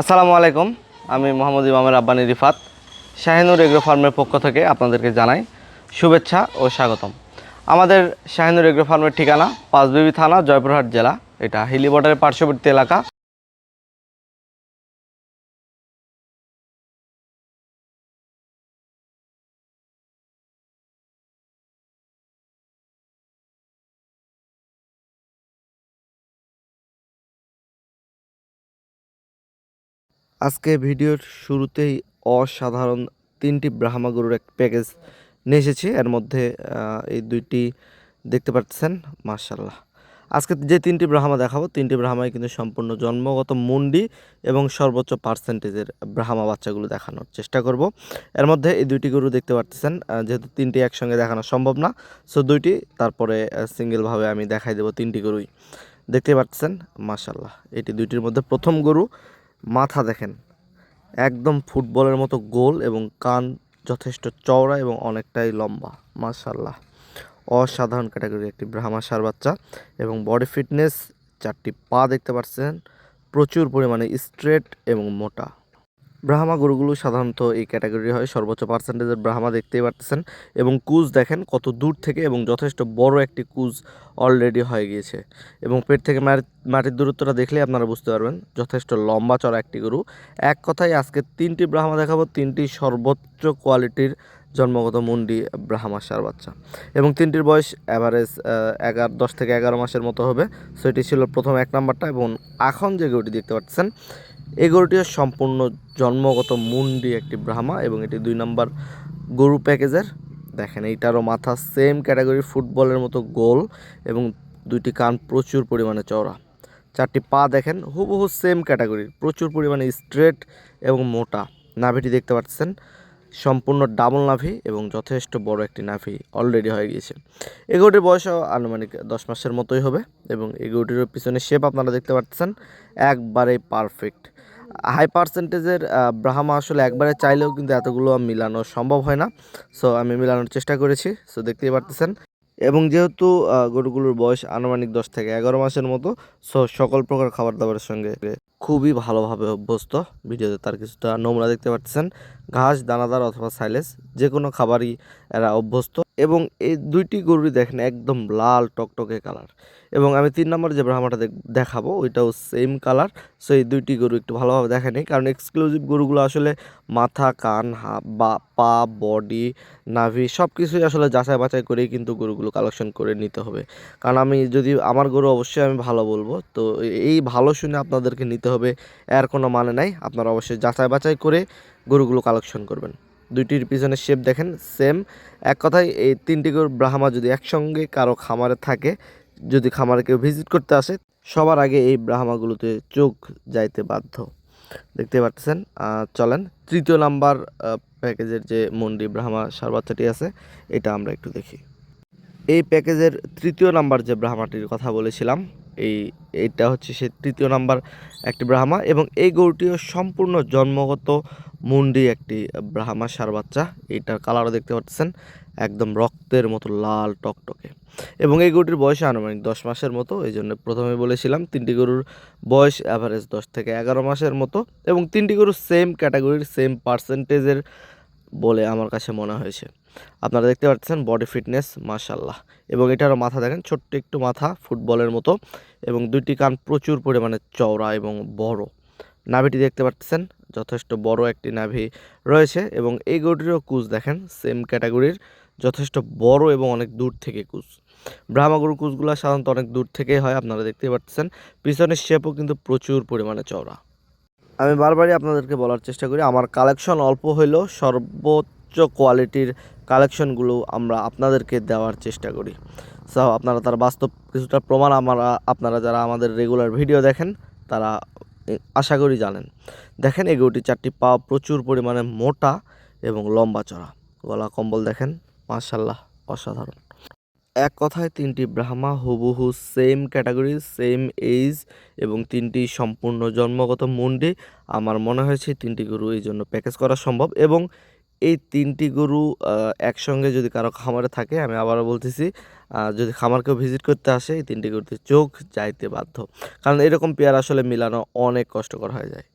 আসসালামু আলাইকুম। আমি মোহাম্মদ ইমামের আব্বানি রিফাত, শাহিনুর এগ্রো ফার্মের পক্ষ থেকে আপনাদেরকে জানাই শুভেচ্ছা ও স্বাগতম। আমাদের শাহিনুর এগ্রো ফার্মের ঠিকানা পাঁচবিবি থানা, জয়পুরহাট জেলা। এটা হিলি বর্ডারের পার্শ্ববর্তী এলাকা। আজকে ভিডিওর শুরুতেই অসাধারণ তিনটি ব্রাহ্মা গরুর এক প্যাকেজ নিয়ে এসেছি। এর মধ্যে এই দুইটি দেখতে পাচ্ছেন মার্শাল্লাহ আজকে যে তিনটি ব্রাহ্মা দেখাবো, তিনটি ব্রাহ্মাই কিন্তু সম্পূর্ণ জন্মগত মুন্ডি এবং সর্বোচ্চ পার্সেন্টেজের ব্রাহ্মা বাচ্চাগুলো দেখানোর চেষ্টা করব। এর মধ্যে এই দুইটি গরু দেখতে পাচ্ছেন যেহেতু তিনটি একসঙ্গে দেখানো সম্ভব না, সো দুইটি, তারপরে সিঙ্গেলভাবে আমি দেখাই দেবো তিনটি গরুই। দেখতে পাচ্ছেন মার্শাল্লাহ এটি দুইটির মধ্যে প্রথম গরু মাথা দেখেন। একদম ফুটবলের মতো গোল এবং কান যথেষ্ট চওড়া এবং অনেকটাই লম্বা মাশাল্লাহ অসাধারণ ক্যাটাগরি একটি ব্রাহ্মা সার বাচ্চা এবং বডি ফিটনেস, চারটি পা দেখতে পাচ্ছেন। প্রচুর পরিমাণে স্ট্রেট এবং মোটা। ব্রাহ্মা গরুগুলো সাধারণত এই ক্যাটাগরি হয়। সর্বোচ্চ পার্সেন্টেজের ব্রাহ্মা দেখতেই পাচ্ছেন এবং কুজ দেখেন কত দূর থেকে এবং যথেষ্ট বড় একটি কুজ অলরেডি হয়ে গিয়েছে। এবং পেট থেকে মাটির দূরত্বটা দেখলে আপনারা বুঝতে পারবেন, যথেষ্ট লম্বা চড়া একটি গরু। এক কথায় আজকে তিনটি ব্রাহ্মা দেখাবো, তিনটি সর্বোচ্চ কোয়ালিটির জন্মগত মুন্ডি ব্রাহ্মা সার বাচ্চা। এবং তিনটির বয়স অ্যাভারেজ এগারো, দশ থেকে এগারো মাসের মতো হবে। সো এটি ছিল প্রথম এক নাম্বারটা এবং এখন যে গরুটি দেখতে পাচ্ছেন এই গরুটিও সম্পূর্ণ জন্মগত মুন্ডি একটি ব্রাহ্মা এবং এটি দুই নাম্বার গরু প্যাকেজের। দেখেন, এইটারও মাথা সেম ক্যাটাগরি ফুটবলের মতো গোল এবং দুইটি কান প্রচুর পরিমাণে চওড়া। চারটি পা দেখেন, হুবহু সেম ক্যাটাগরির প্রচুর পরিমাণে স্ট্রেট এবং মোটা। নাভিটি দেখতে পাচ্ছেন, সম্পূর্ণ ডাবল নাভি এবং যথেষ্ট বড় একটি নাভি অলরেডি হয়ে গিয়েছে। এগুটির বয়সও আনুমানিক দশ মাসের মতোই হবে এবং এগুটির পিছনে শেপ আপনারা দেখতে পাচ্ছেন, একবারেই পারফেক্ট হাই পার্সেন্টেজের ব্রাহ্মা আসলে একবারে চাইলেও কিন্তু এতগুলো মিলানো সম্ভব হয় না। সো আমি মিলানোর চেষ্টা করেছি। সো দেখতেই পারতেছেন। এবং যেহেতু গরুগুলোর বয়স আনুমানিক দশ থেকে এগারো মাসের মতো সো সকল প্রকার খাবার দাবারের সঙ্গে খুবই ভালোভাবে অভ্যস্ত। ভিডিওতে তার কিছুটা নোংরা দেখতে পাচ্ছেন ঘাস, দানাদার অথবা সাইলেস যে কোনো খাবারই এরা অভ্যস্ত। এবং এই দুইটি গরুই দেখেন একদম লাল টকটকে কালার। এবং আমি তিন নম্বর যে ব্রাহ্মাটা দেখাবো, ওইটাও সেম কালার সো এই দুইটি গরু একটু ভালোভাবে দেখে নেই কারণ এক্সক্লুসিভ গরুগুলো আসলে মাথা, কান, হা, বা, পা বডি নাভি সব কিছুই আসলে যাচাই বাছাই করেই কিন্তু গরুগুলো কালেকশন করে নিতে হবে। কারণ আমি যদি, আমার গরু অবশ্যই আমি ভালো বলব। তো এই ভালো শুনে আপনাদেরকে নিতে হবে, এর কোনো মানে নাই। আপনারা অবশ্যই যাচাই বাছাই করে গরুগুলো কালেকশন করবেন। দুইটির পিছনে শেপ দেখেন সেম এক কথায় এই তিনটি গরু ব্রাহ্মা যদি একসঙ্গে কারও খামারে থাকে, যদি খামারে কেউ ভিজিট করতে আসে, সবার আগে এই ব্রাহ্মাগুলোতে চোখ যাইতে বাধ্য। দেখতে পাচ্ছেন চলেন, তৃতীয় নাম্বার প্যাকেজের যে মন্ডি ব্রাহ্মা সার বাচ্চাটি আছে, এটা আমরা একটু দেখি। এই প্যাকেজের তৃতীয় নাম্বার যে ব্রাহ্মাটির কথা বলেছিলাম এই, এইটা হচ্ছে সে তৃতীয় নাম্বার একটি ব্রাহ্মা এবং এই গরুটিও সম্পূর্ণ জন্মগত মুন্ডি একটি ব্রাহ্মা সার বাচ্চা। এইটার কালারও দেখতে পাচ্ছেন, একদম রক্তের মতো লাল টকটকে। এবং এই গরুটির বয়স আনুমানিক দশ মাসের মতো, এই জন্য প্রথমে বলেছিলাম তিনটি গরুর বয়স অ্যাভারেজ দশ থেকে এগারো মাসের মতো এবং তিনটি গরু সেম ক্যাটাগরির সেম পার্সেন্টেজের বলে আমার কাছে মনে হয়েছে। আপনারা দেখতে পাচ্ছেন বডি ফিটনেস মাশাল্লাহ এবং এটারও মাথা দেখেন, ছোট্ট একটু মাথা, ফুটবলের মতো। এবং দুইটি কান প্রচুর পরিমাণে চওড়া এবং বড়। নাভিটি দেখতে পাচ্ছেন, যথেষ্ট বড় একটি নাভি রয়েছে। এবং এই গরুটিরও কুচ দেখেন সেম ক্যাটাগরির যথেষ্ট বড় এবং অনেক দূর থেকে কুচ ব্রাহ্মা গরুর কুচগুলো সাধারণত অনেক দূর থেকেই হয়, আপনারা দেখতে পাচ্ছেন। পিছনের শেপও কিন্তু প্রচুর পরিমাণে চওড়া। আমি বারবারই আপনাদেরকে বলার চেষ্টা করি, আমার কালেকশন অল্প হইলেও সর্বোচ্চ কোয়ালিটির কালেকশনগুলো আমরা আপনাদেরকে দেওয়ার চেষ্টা করি। সো আপনারা তার বাস্তব কিছুটা প্রমাণ আমরা, আপনারা যারা আমাদের রেগুলার ভিডিও দেখেন, তারা আশা করি জানেন। দেখেন, এই এগুলোটি চারটি পা প্রচুর পরিমাণে মোটা এবং লম্বা চড়া। গলা কম্বল দেখেন মার্শাল্লাহ অসাধারণ। এক কথায় তিনটি ব্রাহ্মা, হুবহু সেম ক্যাটাগরি সেম এইজ এবং তিনটি সম্পূর্ণ জন্মগত মুন্ডি। আমার মনে হয়েছে তিনটি গরু এই জন্য প্যাকেজ করা সম্ভব এবং এই তিনটি গরু একসঙ্গে যদি কারও খামারে থাকে, আমি আবারও বলতেছি যদি খামার কেউ ভিজিট করতে আসে, এই তিনটি গরুতে চোখ যাইতে বাধ্য। কারণ এরকম পেয়ার আসলে মিলানো অনেক কষ্টকর হয়ে যায়।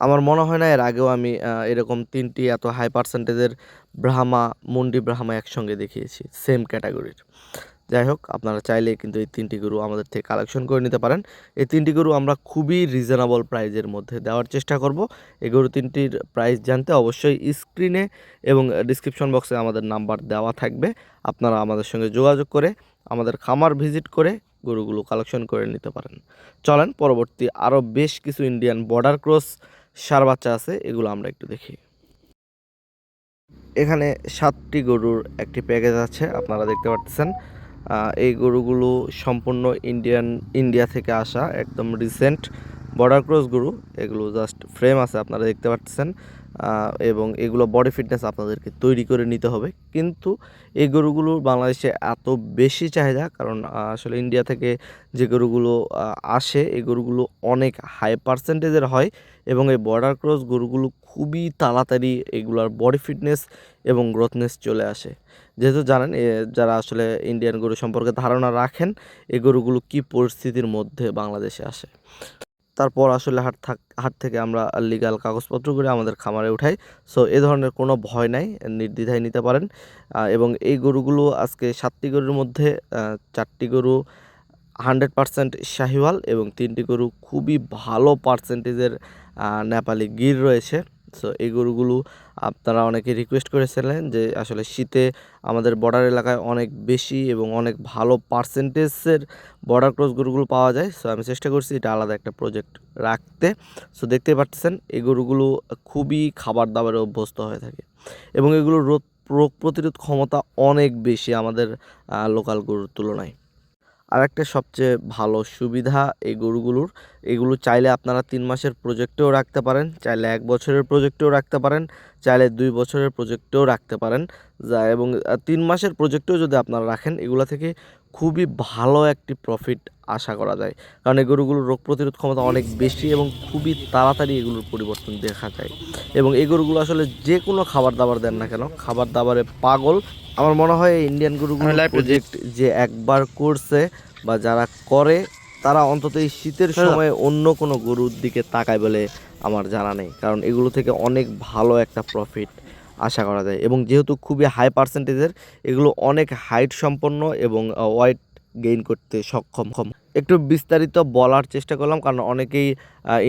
আমার মনে হয় না এর আগেও আমি এরকম তিনটি এত হাই পার্সেন্টেজের ব্রাহ্মা, মুন্ডি ব্রাহ্মা একসঙ্গে দেখিয়েছি সেম ক্যাটাগরির যাই হোক, আপনারা চাইলে কিন্তু এই তিনটি গরু আমাদের থেকে কালেকশন করে নিতে পারেন। এই তিনটি গরু আমরা খুবই রিজনেবল প্রাইজের মধ্যে দেওয়ার চেষ্টা করব। এই গরু তিনটির প্রাইস জানতে অবশ্যই স্ক্রিনে এবং ডিসক্রিপশন বক্সে আমাদের নাম্বার দেওয়া থাকবে। আপনারা আমাদের সঙ্গে যোগাযোগ করে আমাদের খামার ভিজিট করে গরুগুলো কালেকশন করে নিতে পারেন। চলেন, পরবর্তী আরও বেশ কিছু ইন্ডিয়ান বর্ডার ক্রস সার বাচ্চা আছে, এগুলো আমরা একটু দেখি। এখানে সাতটি গরুর একটি প্যাকেজ আছে, আপনারা দেখতে পাচ্ছেন এই গরুগুলো সম্পূর্ণ ইন্ডিয়ান ইন্ডিয়া থেকে আসা, একদম রিসেন্ট বর্ডার ক্রস গরু। এগুলো জাস্ট ফ্রেম আছে, আপনারা দেখতে পাচ্ছেন। এবং এগুলো বডি ফিটনেস আপনাদেরকে তৈরি করে নিতে হবে। কিন্তু এই গরুগুলো বাংলাদেশে এত বেশি চাহিদা, কারণ আসলে ইন্ডিয়া থেকে যে গরুগুলো আসে, এই গরুগুলো অনেক হাই পার্সেন্টেজের হয় এবং এই বর্ডার ক্রস গরুগুলো খুবই তাড়াতাড়ি এগুলোর বডি ফিটনেস এবং গ্রোথনেস চলে আসে। যেহেতু জানেন যারা আসলে ইন্ডিয়ান গরু সম্পর্কে ধারণা রাখেন, এই গরুগুলো কী পরিস্থিতির মধ্যে বাংলাদেশে আসে। তারপর আসলে হাট থাক, হাট থেকে আমরা লিগাল কাগজপত্র করে আমাদের খামারে উঠাই। সো এ ধরনের কোনো ভয় নাই, নির্দ্বিধায় নিতে পারেন। এবং এই গরুগুলো আজকে সাতটি গরুর মধ্যে চারটি গরু হান্ড্রেড পারসেন্ট শাহিওয়াল এবং তিনটি গরু খুবই ভালো পার্সেন্টেজের নেপালি গির রয়েছে। সো এই গরুগুলো আপনারা অনেকে রিকোয়েস্ট করেছিলেন যে আসলে শীতে আমাদের বর্ডার এলাকায় অনেক বেশি এবং অনেক ভালো পার্সেন্টেজের বর্ডার ক্রস গরুগুলো পাওয়া যায়। সো আমি চেষ্টা করছি এটা আলাদা একটা প্রজেক্ট রাখতে। সো দেখতেই পাচ্ছেন এই গরুগুলো খুবই খাবার দাবারে অভ্যস্ত হয়ে থাকে এবং এগুলোর রোগ রোগ প্রতিরোধ ক্ষমতা অনেক বেশি আমাদের লোকাল গরুর তুলনায়। আর একটা সবচেয়ে ভালো সুবিধা এই গরুগুলোর, এগুলো চাইলে আপনারা তিন মাসের প্রজেক্টেও রাখতে পারেন, চাইলে এক বছরের প্রজেক্টেও রাখতে পারেন, চাইলে দুই বছরের প্রজেক্টেও রাখতে পারেন। যা এবং তিন মাসের প্রজেক্টেও যদি আপনারা রাখেন, এগুলো থেকে খুবই ভালো একটি প্রফিট আশা করা যায়। কারণ এই গরুগুলোর রোগ প্রতিরোধ ক্ষমতা অনেক বেশি এবং খুবই তাড়াতাড়ি এগুলোর পরিবর্তন দেখা যায়। এবং এই গরুগুলো আসলে যে কোনো খাবার দাবার দেন না কেন খাবার দাবারে পাগল। আমার মনে হয় ইন্ডিয়ান গরুগুলো প্রজেক্ট যে একবার করছে বা যারা করে তারা অন্তত এই শীতের হ্যাঁ। সময় অন্য কোনো গরুর দিকে তাকায় বলে আমার জানা নেই। কারণ এগুলো থেকে অনেক ভালো একটা প্রফিট আশা করা যায়। এবং যেহেতু খুবই হাই পার্সেন্টেজের এগুলো অনেক হাইট সম্পন্ন এবং ওয়েট গেইন করতে সক্ষম কম একটু বিস্তারিত বলার চেষ্টা করলাম, কারণ অনেকেই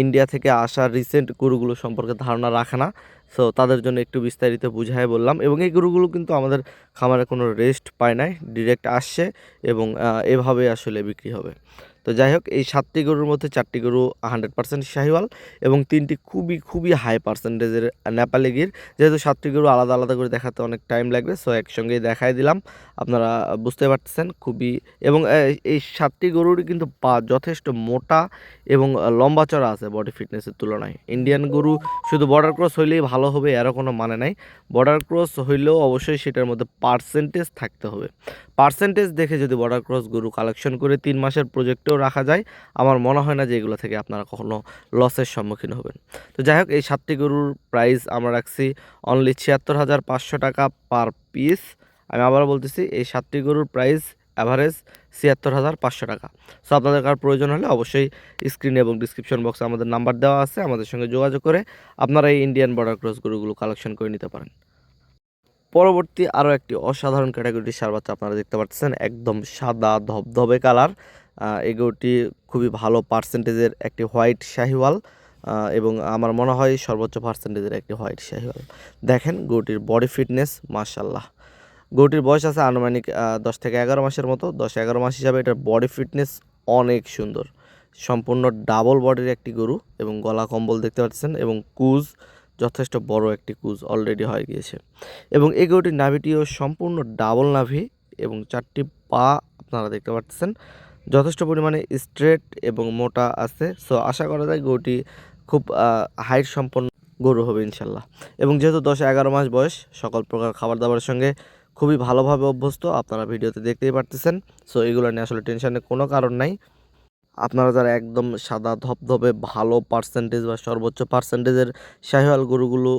ইন্ডিয়া থেকে আসা রিসেন্ট গরুগুলো সম্পর্কে ধারণা রাখে না। সো তাদের জন্য একটু বিস্তারিত বুঝাই বললাম। এবং এই গরুগুলো কিন্তু আমাদের খামারে কোনো রেস্ট পায় নাই ডিরেক্ট আসছে এবং এভাবে আসলে বিক্রি হবে। তো যাই হোক, এই সাতটি গরুর মধ্যে চারটি গরু হান্ড্রেড পার্সেন্ট শাহিওয়াল এবং তিনটি খুবই খুবই হাই পার্সেন্টেজের নেপালি গির। যেহেতু সাতটি গরু আলাদা আলাদা করে দেখাতে অনেক টাইম লাগবে সো একসঙ্গেই দেখাই দিলাম। আপনারা বুঝতে পারতেছেন, খুবই এবং এই সাতটি গরুরই কিন্তু পা যথেষ্ট মোটা এবং লম্বা চড়া আছে বডি ফিটনেসের তুলনায়। ইন্ডিয়ান গরু শুধু বর্ডার ক্রস হইলেই ভালো হবে, এরও কোনো মানে নাই। বর্ডার ক্রস হইলেও অবশ্যই সেটার মধ্যে পার্সেন্টেজ থাকতে হবে। পার্সেন্টেজ দেখে যদি বর্ডার ক্রস গরু কালেকশন করে তিন মাসের প্রজেক্টেও রাখা যায়। আমার মনে হয় না যে এগুলো থেকে আপনারা কখনো লসের সম্মুখীন হবেন। তো যাই হোক, এই সাতটি গরুর প্রাইস আমরা রাখছি অনলি ছিয়াত্তর হাজার পাঁচশো টাকা পার পিস আমি আবারও বলতেছি, এই সাতটি গরুর প্রাইস অ্যাভারেজ ছিয়াত্তর হাজার পাঁচশো টাকা। সো আপনাদের কার প্রয়োজন হলে অবশ্যই স্ক্রিনে এবং ডিসক্রিপশন বক্সে আমাদের নাম্বার দেওয়া আছে, আমাদের সঙ্গে যোগাযোগ করে আপনারা এই ইন্ডিয়ান বর্ডার ক্রস গরুগুলো কালেকশন করে নিতে পারেন। পরবর্তী আরও একটি অসাধারণ ক্যাটাগরির সার বাচ্চা আপনারা দেখতে পাচ্ছেন, একদম সাদা ধবধবে কালার এই গরুটি খুবই ভালো পার্সেন্টেজের একটি হোয়াইট শাহিওয়াল এবং আমার মনে হয় সর্বোচ্চ পার্সেন্টেজের একটি হোয়াইট শাহিওয়াল। দেখেন গরুটির বডি ফিটনেস মাশাল্লাহ গরুটির বয়স আছে আনুমানিক দশ থেকে এগারো মাসের মতো। দশ এগারো মাস হিসাবে এটার বডি ফিটনেস অনেক সুন্দর। সম্পূর্ণ ডাবল বডির একটি গরু এবং গলা কম্বল দেখতে পাচ্ছেন এবং কুজ, যথেষ্ট বড় একটি কুজ অলরেডি হয়ে গিয়েছে। এবং এই গরুটির নাভিটিও সম্পূর্ণ ডাবল নাভি এবং চারটি পা আপনারা দেখতে পাচ্ছেন। যথেষ্ট পরিমাণে স্ট্রেট এবং মোটা আছে। সো আশা করা যায় গরুটি খুব হাইট সম্পন্ন গরু হবে ইনশাল্লাহ। এবং যেহেতু দশ এগারো মাস বয়স, সকল প্রকার খাবার দাবারের সঙ্গে খুবই ভালোভাবে অভ্যস্ত, আপনারা ভিডিওতে দেখতেই পারতেছেন। সো এগুলো নিয়ে আসলে টেনশনের কোনো কারণ নাই। আপনারা যারা একদম সাদা ধবধবে ভালো পার্সেন্টেজ বা সর্বোচ্চ পার্সেন্টেজের শাহিওয়াল গরুগুলো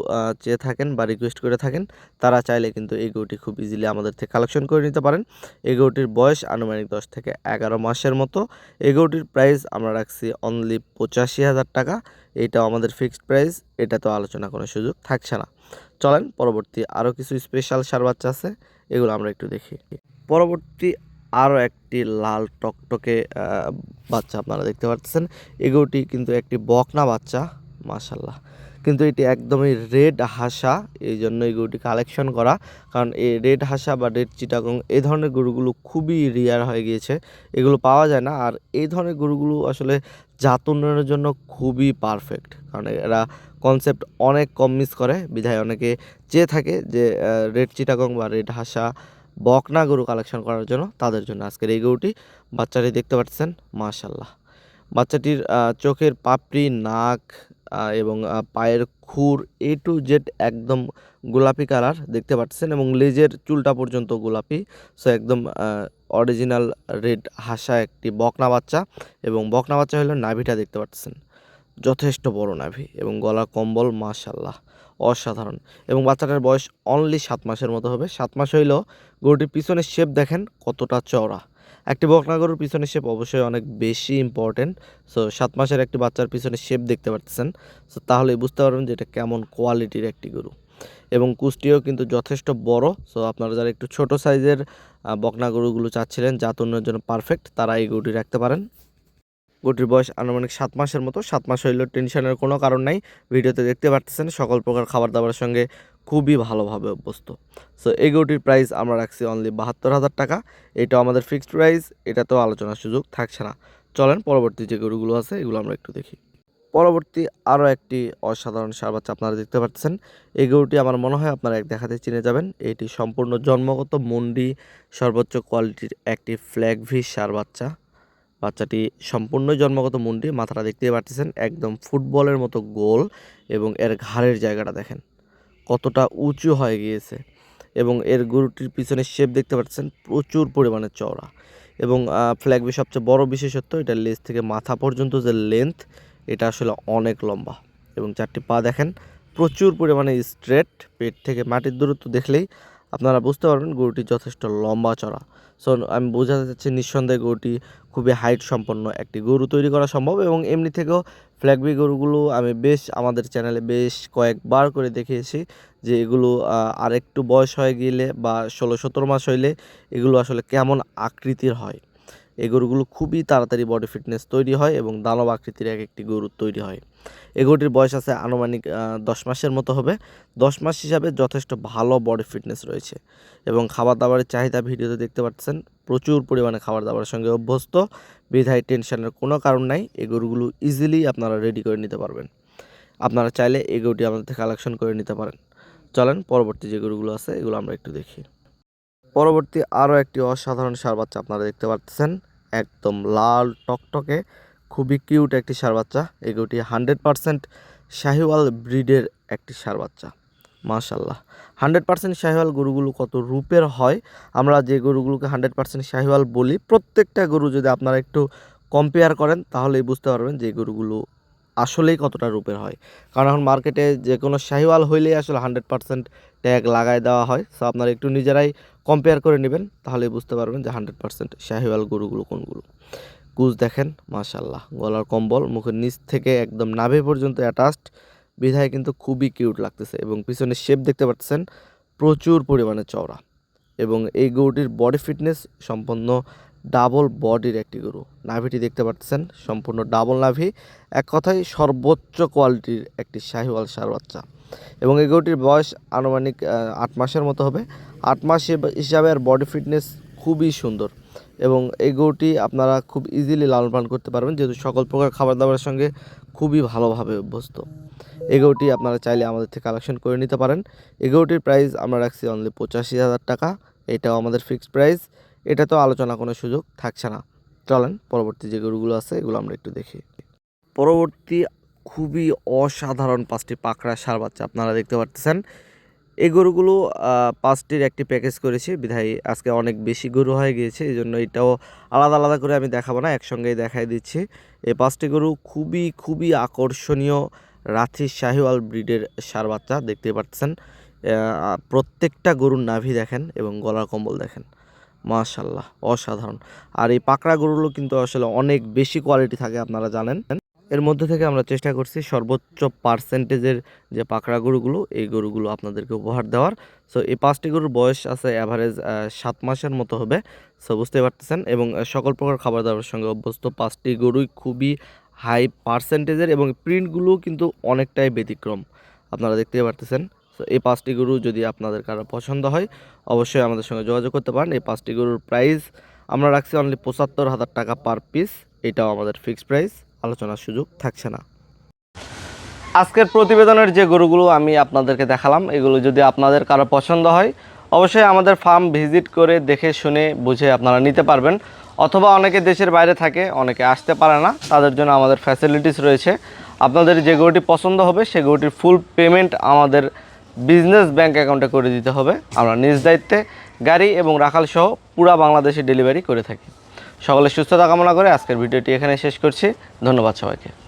চেয়ে থাকেন বা রিকোয়েস্ট করে থাকেন, তারা চাইলে কিন্তু এই গরুটি খুব ইজিলি আমাদের থেকে কালেকশন করে নিতে পারেন। এই গরুটির বয়স আনুমানিক দশ থেকে এগারো মাসের মতো। এই গরুটির প্রাইস আমরা রাখছি অনলি পঁচাশি হাজার টাকা। এইটাও আমাদের ফিক্সড প্রাইস এটা তো আলোচনা কোনো সুযোগ থাকছে না। চলেন, পরবর্তী আরও কিছু স্পেশাল সার বাচ্চা আছে, এগুলো আমরা একটু দেখি। পরবর্তী আরও একটি লাল টকটকে বাচ্চা আপনারা দেখতে পাচ্ছেন এগুলোটি কিন্তু একটি বকনা বাচ্চা মাশাল্লাহ কিন্তু এটি একদমই রেড হাসা, এই জন্য এই গরুটি কালেকশন করা। কারণ এই রেড হাসা বা রেড চিটাগং, এই ধরনের গরুগুলো খুবই রিয়ার হয়ে গিয়েছে। এগুলো পাওয়া যায় না, আর এই ধরনের গরুগুলো আসলে জাত উন্নয়নের জন্য খুবই পারফেক্ট কারণ এরা কনসেপ্ট অনেক কম মিস করে, বিধায় অনেকে চেয়ে থাকে যে রেড চিটাগং বা রেড হাসা বকনা গরু কালেকশন করার জন্য তাদের জন্য আজকের এই গরুটি। বাচ্চাটি দেখতে পাচ্ছেন মাশাল্লাহ বাচ্চাটির চোখের পাপড়ি, নাক এবং পায়ের খুর এ টু জেড একদম গোলাপি কালার দেখতে পাচ্ছেন এবং লেজের চুলটা পর্যন্ত গোলাপি। সো একদম অরিজিনাল রেড হাসা একটি বকনা বাচ্চা এবং বকনা বাচ্চা হলো নাভিটা দেখতে পাচ্ছেন। যথেষ্ট বড় নাভি এবং গলা কম্বল মাশাল্লাহ অসাধারণ। এবং বাচ্চাটার বয়স অনলি সাত মাসের মতো হবে। সাত মাস হইলেও গরুটির পিছনের শেপ দেখেন কতটা চওড়া। একটি বকনা গরুর পিছনের শেপ অবশ্যই অনেক বেশি ইম্পর্টেন্ট সো সাত মাসের একটি বাচ্চার পিছনে শেপ দেখতে পাচ্ছেন সো তাহলে বুঝতে পারবেন যে এটা কেমন কোয়ালিটির একটি গরু। এবং কুষ্টিও কিন্তু যথেষ্ট বড়। সো আপনারা যারা একটু ছোট সাইজের বকনা গরুগুলো চাচ্ছিলেন, জাত জন্য পারফেক্ট তারা এই গরুটি রাখতে পারেন। গরুটির বয়স আনুমানিক সাত মাসের মতো। সাত মাস হইলেও টেনশনের কোনো কারণ নাই। ভিডিওতে দেখতে পাচ্ছেন সকল প্রকার খাবার দাবারের সঙ্গে খুবই ভালোভাবে অভ্যস্ত। সো এই গরুটির প্রাইস আমরা রাখছি অনলি বাহাত্তর হাজার টাকা। এটাও আমাদের ফিক্সড প্রাইস এটাতেও আলোচনার সুযোগ থাকছে না। চলেন, পরবর্তী যে গরুগুলো আছে, এগুলো আমরা একটু দেখি। পরবর্তী আরও একটি অসাধারণ সার বাচ্চা আপনারা দেখতে পাচ্ছেন এই গরুটি আমার মনে হয় আপনারা এক দেখাতে চিনে যাবেন। এটি সম্পূর্ণ জন্মগত মন্ডি সর্বোচ্চ কোয়ালিটির একটি ফ্ল্যাগ ভি সার বাচ্চা। বাচ্চাটি সম্পূর্ণ জন্মগত মুন্ডি মাথাটা দেখতেই পাচ্ছেন একদম ফুটবলের মতো গোল এবং এর ঘাড়ের জায়গাটা দেখেন, কতটা উঁচু হয়ে গিয়েছে এবং এর গরুটির পিছনে শেপ দেখতে পাচ্ছেন, প্রচুর পরিমাণে চওড়া এবং ফ্ল্যাগবি সবচেয়ে বড় বিশেষত্ব, এটা লেজ থেকে মাথা পর্যন্ত যে লেন্থ এটা আসলে অনেক লম্বা এবং চারটি পা দেখেন, প্রচুর পরিমাণে স্ট্রেট পেট থেকে মাটির দূরত্ব দেখলেই আপনারা বুঝতে পারবেন গরুটি যথেষ্ট লম্বা চড়া সো আমি বোঝাতে চাচ্ছি নিঃসন্দেহে গরুটি খুবই হাইট সম্পন্ন একটি গরু তৈরি করা সম্ভব এবং এমনি থেকেও ফ্ল্যাগবি গরুগুলো আমি বেশ আমাদের চ্যানেলে বেশ কয়েকবার করে দেখিয়েছি যে এগুলো আর একটু বয়স হয়ে গেলে বা ষোলো সতেরো মাস হইলে এগুলো আসলে কেমন আকৃতির হয়। এই গরুগুলো খুবই তাড়াতাড়ি বডি ফিটনেস তৈরি হয় এবং দানব আকৃতির এক একটি গরু তৈরি হয়। এই গরুটির বয়স আছে আনুমানিক দশ মাসের মতো হবে। দশ মাস হিসাবে যথেষ্ট ভালো বডি ফিটনেস রয়েছে এবং খাবার দাবারের চাহিদা ভিডিওতে দেখতে পাচ্ছেন, প্রচুর পরিমাণে খাবার দাবারের সঙ্গে অভ্যস্ত। বিধায় টেনশনের কোনো কারণ নাই, এই গরুগুলো ইজিলি আপনারা রেডি করে নিতে পারবেন। আপনারা চাইলে এই গরুটি আমাদের থেকে কালেকশন করে নিতে পারেন। চলেন পরবর্তী যে গরুগুলো আছে, এগুলো আমরা একটু দেখি। পরবর্তী আরও একটি অসাধারণ সার বাচ্চা আপনারা দেখতে পাচ্ছেন একদম লাল টকটকে, খুবই কিউট একটি সার বাচ্চা। এই গরুটি হান্ড্রেড পারসেন্ট শাহিওয়াল ব্রিডের একটি সার বাচ্চা। মাশাল্লাহ হান্ড্রেড পার্সেন্ট শাহিওয়াল গরুগুলো কত রূপের হয়, আমরা যে গরুগুলোকে হান্ড্রেড পার্সেন্ট শাহিওয়াল বলি, প্রত্যেকটা গরু যদি আপনারা একটু কম্পেয়ার করেন, তাহলেই বুঝতে পারবেন যে গরুগুলো আসলেই কতটা রূপের হয়। কারণ এখন মার্কেটে যে কোনো শাহিওয়াল হইলেই আসলে হান্ড্রেড পার্সেন্ট ট্যাগ লাগায় দেওয়া হয়। সো আপনারা একটু নিজেরাই কম্পেয়ার করে নেবেন, তাহলেই বুঝতে পারবেন যে হান্ড্রেড পার্সেন্ট শাহিওয়াল গরুগুলো কোনগুলো। কুচ দেখেন মাশাল্লাহ গলার কম্বল, মুখের নিচ থেকে একদম নাভি পর্যন্ত অ্যাটাচড বিধায় কিন্তু খুবই কিউট লাগতেছে এবং পিছনের শেপ দেখতে পাচ্ছেন, প্রচুর পরিমাণে চওড়া। এবং এই গরুটির বডি ফিটনেস সম্পূর্ণ ডাবল বডির একটি গরু। নাভিটি দেখতে পাচ্ছেন, সম্পূর্ণ ডাবল নাভি, এক কথায় সর্বোচ্চ কোয়ালিটির একটি শাহিওয়াল সার বাচ্চা। এবং এই গরুটির বয়স আনুমানিক আট মাসের মতো হবে। আট মাস হিসাবে আর বডি ফিটনেস খুবই সুন্দর। এবং এই গরুটি আপনারা খুব ইজিলি লালন পালন করতে পারবেন, যেহেতু সকল প্রকার খাবার দাবারের সঙ্গে খুবই ভালোভাবে অভ্যস্ত। এই গরুটি আপনারা চাইলে আমাদের থেকে কালেকশন করে নিতে পারেন। এই গরুটির প্রাইস আমরা রাখছি অনলি পঁচাশি হাজার টাকা, এটাও আমাদের ফিক্সড প্রাইস এটা তো আলোচনা কোনো সুযোগ থাকছে না। চলেন, পরবর্তী যে গরুগুলো আছে, এগুলো আমরা একটু দেখি। পরবর্তী খুবই অসাধারণ পাঁচটি পাকড়া সার বাচ্চা আপনারা দেখতে পাচ্ছেন এই গরুগুলো পাঁচটির একটি প্যাকেজ করেছি। বিধায় আজকে অনেক বেশি গরু হয়ে গিয়েছে এই জন্য এটাও আলাদা আলাদা করে আমি দেখাবো না, একসঙ্গেই দেখাই দিচ্ছি। এই পাঁচটি গরু খুবই খুবই আকর্ষণীয় রাথি শাহিওয়াল ব্রিডের সার বাচ্চা দেখতে পাচ্ছেন। প্রত্যেকটা গরুর নাভি দেখেন এবং গলার কম্বল দেখেন। মাশাল্লাহ, অসাধারণ। আর এই পাকড়া গরুগুলো কিন্তু আসলে অনেক বেশি কোয়ালিটি থাকে, আপনারা জানেন। এর মধ্যে থেকে আমরা চেষ্টা করছি সর্বোচ্চ পার্সেন্টেজের যে পাকড়া গরুগুলো, এই গরুগুলো আপনাদেরকে উপহার দেওয়ার। সো এই পাঁচটি গরুর বয়স আছে অ্যাভারেজ সাত মাসের মতো হবে। সো বুঝতে পারতেছেন। এবং সকল প্রকার খাবার দাবারের সঙ্গে অভ্যস্ত পাঁচটি গরুই খুবই হাই পার্সেন্টেজের এবং প্রিন্টগুলো কিন্তু অনেকটাই ব্যতিক্রম। আপনারা দেখতে পারতেছেন। সো এই পাঁচটি গরু যদি আপনাদের কারও পছন্দ হয়, অবশ্যই আমাদের সঙ্গে যোগাযোগ করতে পারেন। এই পাঁচটি গরুর প্রাইস আমরা রাখছি অনলি পঁচাত্তর হাজার টাকা পার পিস এটাও আমাদের ফিক্সড প্রাইস আলোচনার সুযোগ থাকছে না। আজকের প্রতিবেদনের যে গরুগুলো আমি আপনাদেরকে দেখালাম, এগুলো যদি আপনাদের কারও পছন্দ হয়, অবশ্যই আমাদের ফার্ম ভিজিট করে দেখে শুনে বুঝে আপনারা নিতে পারবেন। অথবা অনেকে দেশের বাইরে থাকে, অনেকে আসতে পারে না, তাদের জন্য আমাদের ফ্যাসিলিটিস রয়েছে। আপনাদের যে গরুটি পছন্দ হবে, সে গরুটির ফুল পেমেন্ট আমাদের বিজনেস ব্যাংক অ্যাকাউন্টে করে দিতে হবে। আমরা নিজ দায়িত্বে গাড়ি এবং রাখাল সহ পুরা বাংলাদেশে ডেলিভারি করে থাকি। সকলে সুস্থতা কামনা করে আজকের ভিডিওটি এখানে শেষ করছি। ধন্যবাদ সবাইকে।